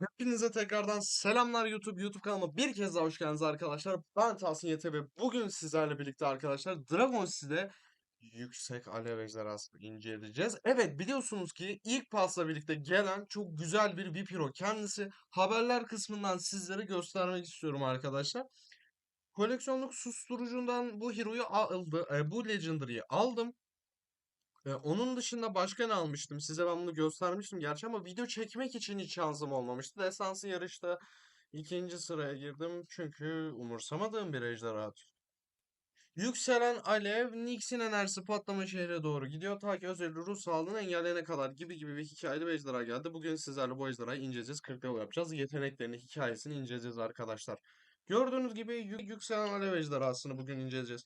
Hepinize tekrardan selamlar YouTube. YouTube kanalıma bir kez daha hoş geldiniz arkadaşlar. Ben Tahsin Yete ve bugün sizlerle birlikte arkadaşlar Dragon City'de yüksek alev ejderhasını inceleyeceğiz. Evet biliyorsunuz ki ilk pasla birlikte gelen çok güzel bir VIP hero kendisi. Haberler kısmından sizlere göstermek istiyorum arkadaşlar. Koleksiyonluk susturucundan bu hero'yu aldı, e, bu Legendary'i aldım. Ee, onun dışında başka ne almıştım? Size ben bunu göstermiştim gerçi ama video çekmek için hiç şansım olmamıştı. Destansı yarışta ikinci sıraya girdim çünkü umursamadığım bir ejderha. Yükselen alev, Nyx'in enerjisi patlama şehre doğru gidiyor. Ta ki özel ruh sağlığını engelleyene kadar gibi gibi bir hikayeli bir ejderha geldi. Bugün sizlerle bu ejderhayı inceleyeceğiz. 40 level yapacağız. Yeteneklerini, hikayesini inceleyeceğiz arkadaşlar. Gördüğünüz gibi yü- yükselen alev ejderhasını bugün inceleyeceğiz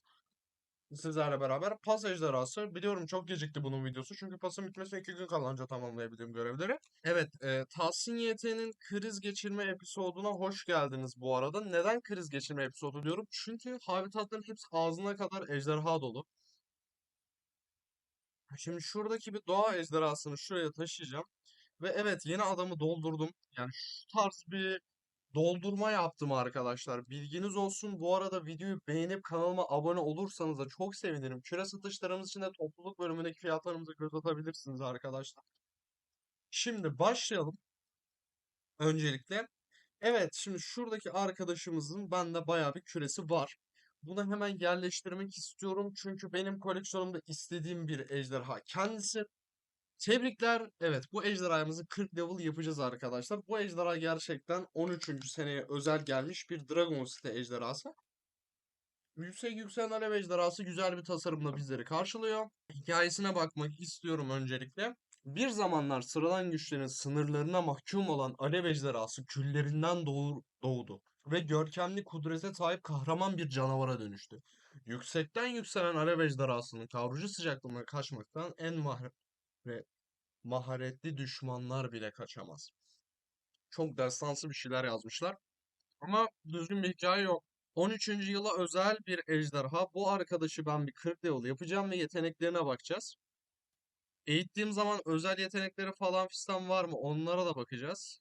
sizlerle beraber pas ejderhası. Biliyorum çok gecikti bunun videosu. Çünkü pasın bitmesine iki gün kalınca tamamlayabildiğim görevleri. Evet, e, Tahsin YT'nin kriz geçirme episoduna hoş geldiniz bu arada. Neden kriz geçirme episodu diyorum? Çünkü habitatların hepsi ağzına kadar ejderha dolu. Şimdi şuradaki bir doğa ejderhasını şuraya taşıyacağım. Ve evet yeni adamı doldurdum. Yani şu tarz bir doldurma yaptım arkadaşlar. Bilginiz olsun. Bu arada videoyu beğenip kanalıma abone olursanız da çok sevinirim. Küre satışlarımız için de topluluk bölümündeki fiyatlarımıza göz atabilirsiniz arkadaşlar. Şimdi başlayalım. Öncelikle. Evet şimdi şuradaki arkadaşımızın bende bayağı bir küresi var. Bunu hemen yerleştirmek istiyorum. Çünkü benim koleksiyonumda istediğim bir ejderha. Kendisi Tebrikler. Evet bu ejderhamızı 40 level yapacağız arkadaşlar. Bu ejderha gerçekten 13. seneye özel gelmiş bir Dragon City ejderhası. Yüksek yükselen alev ejderhası güzel bir tasarımla bizleri karşılıyor. Hikayesine bakmak istiyorum öncelikle. Bir zamanlar sıradan güçlerin sınırlarına mahkum olan alev ejderhası küllerinden doğdu ve görkemli kudrete sahip kahraman bir canavara dönüştü. Yüksekten yükselen alev ejderhasının kavurucu sıcaklığına kaçmaktan en ve maharetli düşmanlar bile kaçamaz. Çok destansı bir şeyler yazmışlar. Ama düzgün bir hikaye yok. 13. yıla özel bir ejderha. Bu arkadaşı ben bir 40 level yapacağım ve yeteneklerine bakacağız. Eğittiğim zaman özel yetenekleri falan fistan var mı? Onlara da bakacağız.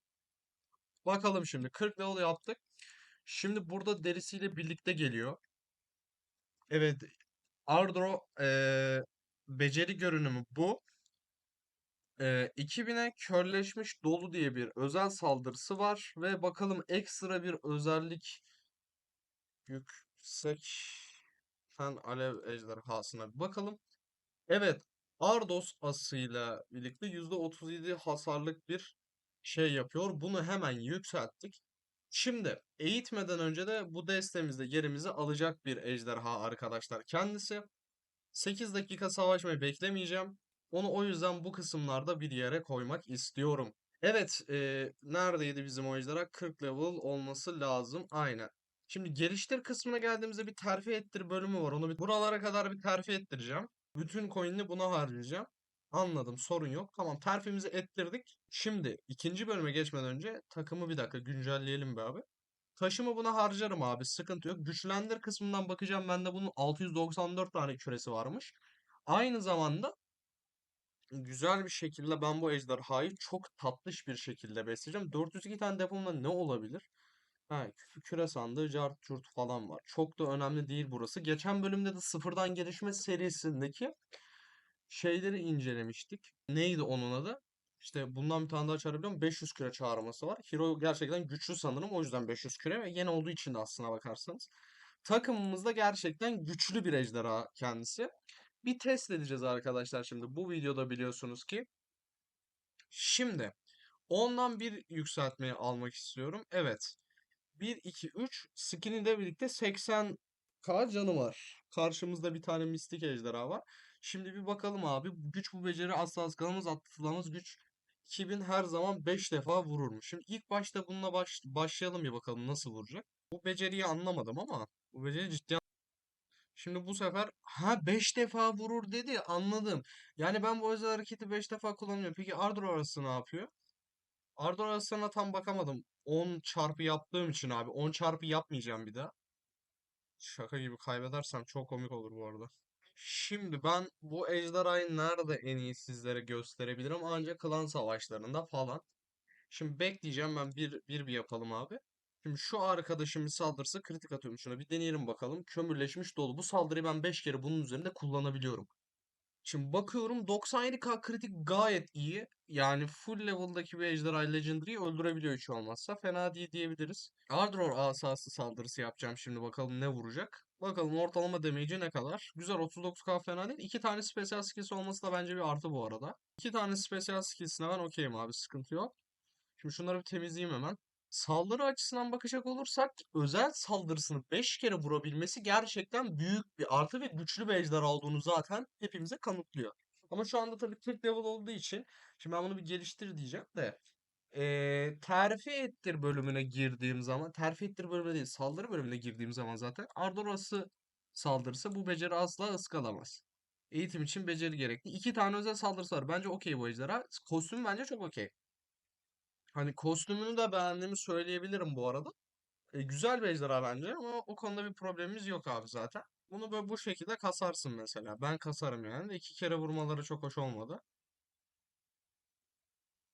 Bakalım şimdi. 40 level yaptık. Şimdi burada derisiyle birlikte geliyor. Evet. Ardro eee, beceri görünümü bu. Ee, 2000'e körleşmiş dolu diye bir özel saldırısı var ve bakalım ekstra bir özellik yüksekten alev ejderhasına bir bakalım. Evet, Ardos asıyla birlikte %37 hasarlık bir şey yapıyor. Bunu hemen yükselttik. Şimdi eğitmeden önce de bu destemizde yerimizi alacak bir ejderha arkadaşlar kendisi. 8 dakika savaşmayı beklemeyeceğim. Onu o yüzden bu kısımlarda bir yere koymak istiyorum. Evet, eee, neredeydi bizim o ejderha? 40 level olması lazım. Aynen. Şimdi geliştir kısmına geldiğimizde bir terfi ettir bölümü var. Onu bir buralara kadar bir terfi ettireceğim. Bütün coin'ini buna harcayacağım. Anladım, sorun yok. Tamam, terfimizi ettirdik. Şimdi ikinci bölüme geçmeden önce takımı bir dakika güncelleyelim be abi. Taşımı buna harcarım abi. Sıkıntı yok. Güçlendir kısmından bakacağım. Bende bunun 694 tane küresi varmış. Aynı zamanda güzel bir şekilde ben bu ejderhayı çok tatlış bir şekilde besleyeceğim. 402 tane depomda ne olabilir? Ha, kü- küre sandığı, cart curt falan var. Çok da önemli değil burası. Geçen bölümde de sıfırdan gelişme serisindeki şeyleri incelemiştik. Neydi onun adı? İşte bundan bir tane daha çağırabiliyorum. 500 küre çağırması var. Hero gerçekten güçlü sanırım. O yüzden 500 küre ve yeni olduğu için de aslına bakarsanız. Takımımızda gerçekten güçlü bir ejderha kendisi. Bir test edeceğiz arkadaşlar şimdi. Bu videoda biliyorsunuz ki. Şimdi ondan bir yükseltmeyi almak istiyorum. Evet. 1, 2, 3. Skin'i de birlikte 80k canı var. Karşımızda bir tane mistik ejderha var. Şimdi bir bakalım abi. Güç bu beceri asla kalamaz atlamaz güç 2000 her zaman 5 defa vururmuş. Şimdi ilk başta bununla baş, başlayalım bir bakalım nasıl vuracak. Bu beceriyi anlamadım ama bu beceri ciddi Şimdi bu sefer ha 5 defa vurur dedi anladım. Yani ben bu özel hareketi 5 defa kullanıyorum. Peki Ardor arası ne yapıyor? Ardor arasına tam bakamadım. 10 çarpı yaptığım için abi. 10 çarpı yapmayacağım bir daha. Şaka gibi kaybedersem çok komik olur bu arada. Şimdi ben bu ejderhayı nerede en iyi sizlere gösterebilirim? Ancak klan savaşlarında falan. Şimdi bekleyeceğim ben bir, bir bir yapalım abi. Şimdi şu arkadaşım saldırısı kritik atıyorum şuna bir deneyelim bakalım. Kömürleşmiş dolu. Bu saldırıyı ben 5 kere bunun üzerinde kullanabiliyorum. Şimdi bakıyorum 97k kritik gayet iyi. Yani full level'daki bir ejderha Legendary'yi öldürebiliyor hiç olmazsa. Fena değil diyebiliriz. Ardror asası saldırısı yapacağım şimdi bakalım ne vuracak. Bakalım ortalama damage'i ne kadar. Güzel 39k fena değil. İki tane special skill'si olması da bence bir artı bu arada. İki tane special skill'sine ben okeyim abi sıkıntı yok. Şimdi şunları bir temizleyeyim hemen. Saldırı açısından bakacak olursak özel saldırısını 5 kere vurabilmesi gerçekten büyük bir artı ve güçlü bir ejderha olduğunu zaten hepimize kanıtlıyor. Ama şu anda tabii 40 level olduğu için şimdi ben bunu bir geliştir diyeceğim de eee terfi ettir bölümüne girdiğim zaman terfi ettir bölümüne değil saldırı bölümüne girdiğim zaman zaten Ardoras'ı saldırırsa bu beceri asla ıskalamaz. Eğitim için beceri gerekli. İki tane özel saldırısı var. Bence okey bu ejderha. Kostüm bence çok okey. Hani kostümünü de beğendiğimi söyleyebilirim bu arada. E, güzel bir ejderha bence ama o konuda bir problemimiz yok abi zaten. Bunu böyle bu şekilde kasarsın mesela. Ben kasarım yani. iki kere vurmaları çok hoş olmadı.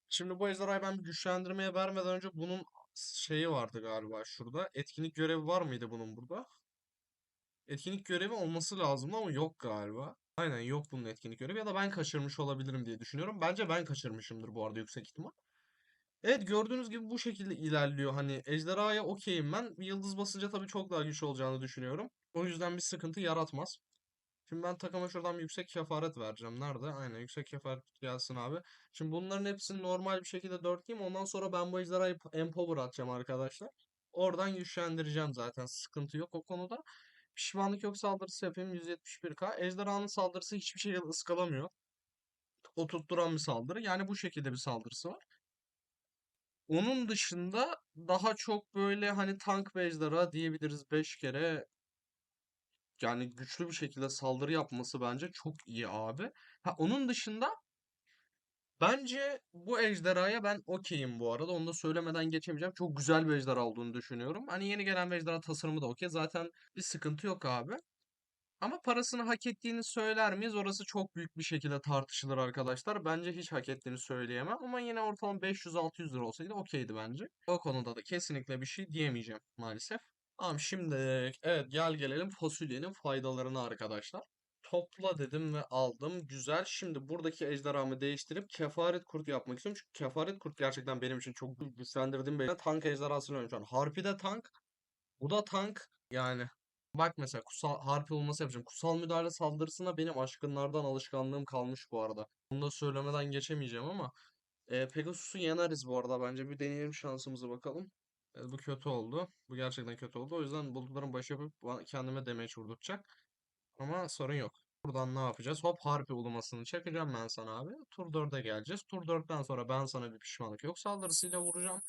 Şimdi bu ejderhayı ben güçlendirmeye vermeden önce bunun şeyi vardı galiba şurada. Etkinlik görevi var mıydı bunun burada? Etkinlik görevi olması lazım ama yok galiba. Aynen yok bunun etkinlik görevi ya da ben kaçırmış olabilirim diye düşünüyorum. Bence ben kaçırmışımdır bu arada yüksek ihtimal. Evet gördüğünüz gibi bu şekilde ilerliyor. Hani ejderhaya okeyim ben. Yıldız basınca tabii çok daha güçlü olacağını düşünüyorum. O yüzden bir sıkıntı yaratmaz. Şimdi ben takıma şuradan bir yüksek kefaret vereceğim. Nerede? Aynen yüksek kefaret gelsin abi. Şimdi bunların hepsini normal bir şekilde dörtleyeyim. Ondan sonra ben bu ejderhayı empower atacağım arkadaşlar. Oradan güçlendireceğim zaten. Sıkıntı yok o konuda. Pişmanlık yok saldırısı yapayım 171k. Ejderhanın saldırısı hiçbir şekilde ıskalamıyor. O tutturan bir saldırı. Yani bu şekilde bir saldırısı var. Onun dışında daha çok böyle hani tank bir ejderha diyebiliriz 5 kere. Yani güçlü bir şekilde saldırı yapması bence çok iyi abi. Ha onun dışında bence bu ejderhaya ben okeyim bu arada. Onu da söylemeden geçemeyeceğim. Çok güzel bir ejderha olduğunu düşünüyorum. Hani yeni gelen bir ejderha tasarımı da okey. Zaten bir sıkıntı yok abi. Ama parasını hak ettiğini söyler miyiz? Orası çok büyük bir şekilde tartışılır arkadaşlar. Bence hiç hak ettiğini söyleyemem. Ama yine ortalama 500-600 lira olsaydı okeydi bence. O konuda da kesinlikle bir şey diyemeyeceğim maalesef. Tamam şimdi evet gel gelelim fasulyenin faydalarına arkadaşlar. Topla dedim ve aldım. Güzel. Şimdi buradaki ejderhamı değiştirip kefaret kurt yapmak istiyorum. Çünkü kefaret kurt gerçekten benim için çok güçlendirdiğim bir tank ejderhasını oynuyorum şu an. Harpi de tank. Bu da tank. Yani Bak mesela kutsal harpi olması yapacağım. Kutsal müdahale saldırısına benim aşkınlardan alışkanlığım kalmış bu arada. Bunu da söylemeden geçemeyeceğim ama e, Pegasus'u yeneriz bu arada. Bence bir deneyelim şansımızı bakalım. E, bu kötü oldu. Bu gerçekten kötü oldu. O yüzden bulutların başı yapıp kendime damage vurduracak. Ama sorun yok. Buradan ne yapacağız? Hop harpi ulumasını çekeceğim ben sana abi. Tur 4'e geleceğiz. Tur 4'ten sonra ben sana bir pişmanlık yok saldırısıyla vuracağım.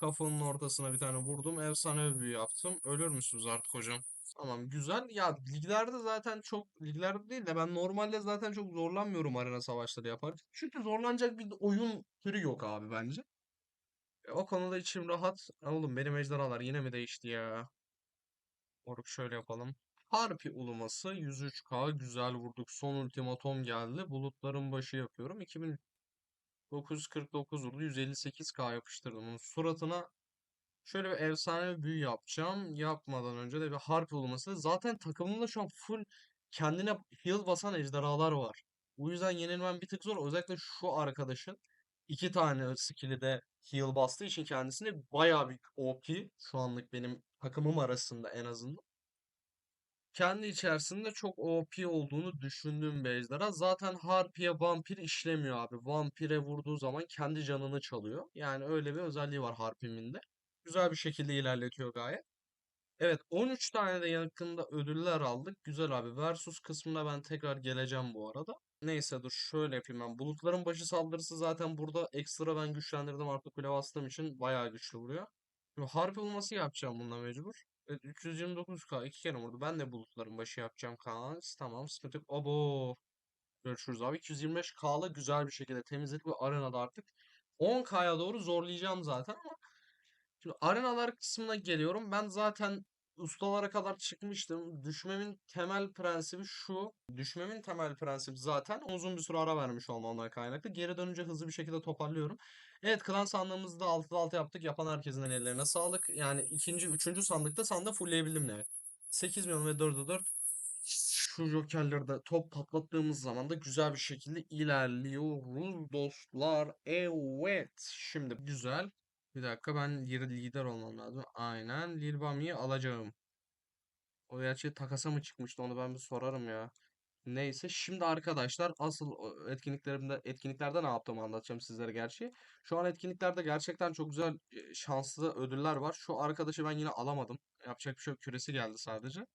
Kafanın ortasına bir tane vurdum. Efsane büyü yaptım. Ölür müsünüz artık hocam? Tamam güzel. Ya liglerde zaten çok liglerde değil de ben normalde zaten çok zorlanmıyorum arena savaşları yaparken. Çünkü zorlanacak bir oyun türü yok abi bence. E, o konuda içim rahat. Oğlum benim ejderhalar yine mi değişti ya? Moruk şöyle yapalım. Harpi uluması 103k güzel vurduk. Son ultimatom geldi. Bulutların başı yapıyorum. 2949 vurdu. 158k yapıştırdım. Onun suratına Şöyle bir efsane bir büyü yapacağım. Yapmadan önce de bir harp olması. Zaten takımımda şu an full kendine heal basan ejderhalar var. Bu yüzden yenilmem bir tık zor. Özellikle şu arkadaşın iki tane skill'i de heal bastığı için kendisine bayağı bir OP. Şu anlık benim takımım arasında en azından. Kendi içerisinde çok OP olduğunu düşündüğüm ejderha. Zaten Harpiye vampir işlemiyor abi. Vampire vurduğu zaman kendi canını çalıyor. Yani öyle bir özelliği var Harpim'in de. Güzel bir şekilde ilerletiyor gayet. Evet 13 tane de yakında ödüller aldık. Güzel abi. Versus kısmına ben tekrar geleceğim bu arada. Neyse dur şöyle yapayım ben. Bulutların başı saldırısı zaten burada ekstra ben güçlendirdim artık kule bastığım için bayağı güçlü vuruyor. Şimdi harp olması yapacağım bununla mecbur. Evet 329k iki kere vurdu. Ben de bulutların başı yapacağım Kaan. Tamam sıkıntı yok. Abo. Görüşürüz abi. 225k'la güzel bir şekilde temizledik ve arenada artık 10k'ya doğru zorlayacağım zaten ama Şimdi arenalar kısmına geliyorum. Ben zaten ustalara kadar çıkmıştım. Düşmemin temel prensibi şu. Düşmemin temel prensibi zaten uzun bir süre ara vermiş olmamdan kaynaklı. Geri dönünce hızlı bir şekilde toparlıyorum. Evet klan sandığımızda 6'da 6 yaptık. Yapan herkesin ellerine sağlık. Yani ikinci, üçüncü sandıkta sandığı fullleyebildim ne? 8 milyon ve 4'e 4 şu jokerleri de top patlattığımız zaman da güzel bir şekilde ilerliyoruz dostlar. Evet. Şimdi güzel. Bir dakika ben lider olmam lazım. Aynen. Lil Bami'yi alacağım. O gerçi takasa mı çıkmıştı onu ben bir sorarım ya. Neyse şimdi arkadaşlar asıl etkinliklerimde etkinliklerde ne yaptığımı anlatacağım sizlere gerçi. Şu an etkinliklerde gerçekten çok güzel e, şanslı ödüller var. Şu arkadaşı ben yine alamadım. Yapacak bir şey yok. Küresi geldi sadece.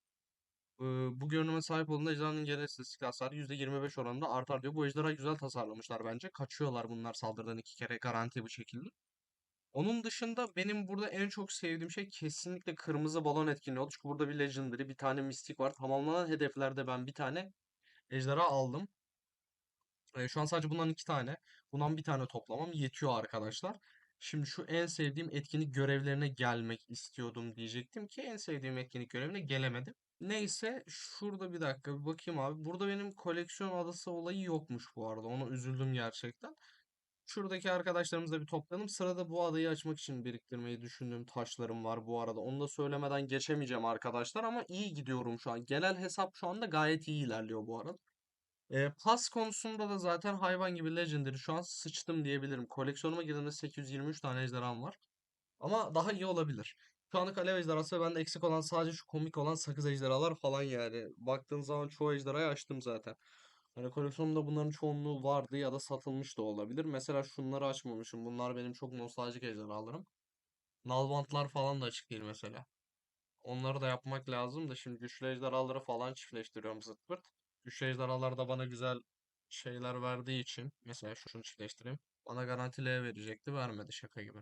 Bu görünüme sahip olduğunda ejderhanın genel istatistik hasarı %25 oranında artar diyor. Bu ejderhayı güzel tasarlamışlar bence. Kaçıyorlar bunlar saldırıdan iki kere garanti bu şekilde. Onun dışında benim burada en çok sevdiğim şey kesinlikle kırmızı balon etkinliği oldu. Çünkü burada bir legendary, bir tane mistik var. Tamamlanan hedeflerde ben bir tane ejderha aldım. Ee, şu an sadece bundan iki tane. Bundan bir tane toplamam yetiyor arkadaşlar. Şimdi şu en sevdiğim etkinlik görevlerine gelmek istiyordum diyecektim ki en sevdiğim etkinlik görevine gelemedim. Neyse şurada bir dakika bir bakayım abi. Burada benim koleksiyon adası olayı yokmuş bu arada. Ona üzüldüm gerçekten. Şuradaki arkadaşlarımızla bir toplayalım. Sırada bu adayı açmak için biriktirmeyi düşündüğüm taşlarım var bu arada. Onu da söylemeden geçemeyeceğim arkadaşlar ama iyi gidiyorum şu an. Genel hesap şu anda gayet iyi ilerliyor bu arada. Ee, pas konusunda da zaten hayvan gibi Legendary şu an sıçtım diyebilirim. Koleksiyonuma girdiğimde 823 tane ejderham var. Ama daha iyi olabilir. Şu anlık alev ejderhası ve bende eksik olan sadece şu komik olan sakız ejderhalar falan yani. Baktığın zaman çoğu ejderhayı açtım zaten. Hani koleksiyonumda bunların çoğunluğu vardı ya da satılmış da olabilir. Mesela şunları açmamışım. Bunlar benim çok nostaljik ejderhalarım. Nalbantlar falan da açık değil mesela. Onları da yapmak lazım da şimdi güçlü ejderhaları falan çiftleştiriyorum zırt pırt. Güçlü ejderhalar da bana güzel şeyler verdiği için. Mesela şunu çiftleştireyim. Bana garantili verecekti vermedi şaka gibi.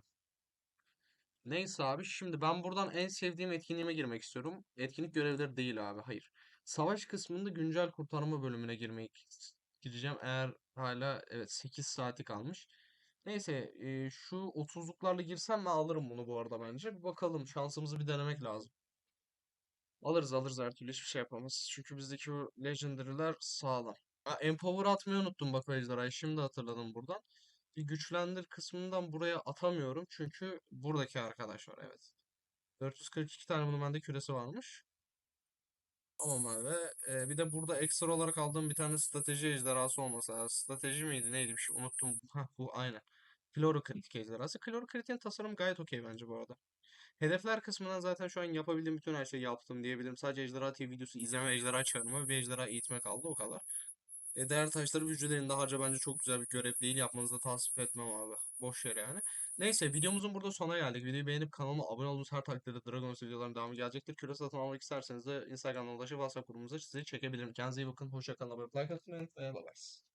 Neyse abi şimdi ben buradan en sevdiğim etkinliğime girmek istiyorum. Etkinlik görevleri değil abi hayır. Savaş kısmında güncel kurtarma bölümüne girmek gireceğim. Eğer hala evet 8 saati kalmış. Neyse e, şu 30'luklarla girsem mi alırım bunu bu arada bence. Bir bakalım şansımızı bir denemek lazım. Alırız alırız her türlü hiçbir şey yapamaz. Çünkü bizdeki o legendary'ler sağlam. Ha, Empower atmayı unuttum bak o. Şimdi hatırladım buradan. Bir güçlendir kısmından buraya atamıyorum. Çünkü buradaki arkadaş var evet. 442 tane bunun bende küresi varmış. Tamam abi. Ee, bir de burada ekstra olarak aldığım bir tane strateji ejderhası olması lazım. Strateji miydi neydi bir şey unuttum. Hah bu aynen. Klorokritik ejderhası. Klorokritin tasarım gayet okey bence bu arada. Hedefler kısmından zaten şu an yapabildiğim bütün her şeyi yaptım diyebilirim. Sadece Ejderha TV videosu izleme, ejderha çıkarma ve ejderha eğitme kaldı o kadar. E, değer taşları vücularında harca bence çok güzel bir görev değil. Yapmanızı tavsiye etmem abi. Boş yer yani. Neyse videomuzun burada sona geldik. Videoyu beğenip kanalıma abone olduğunuz her takdirde Dragon videoların devamı gelecektir. Küre satın almak isterseniz de Instagram'dan ulaşıp WhatsApp grubumuza sizi çekebilirim. Kendinize iyi bakın. Hoşça kalın. Abone atmayı unutmayın. Bye bye.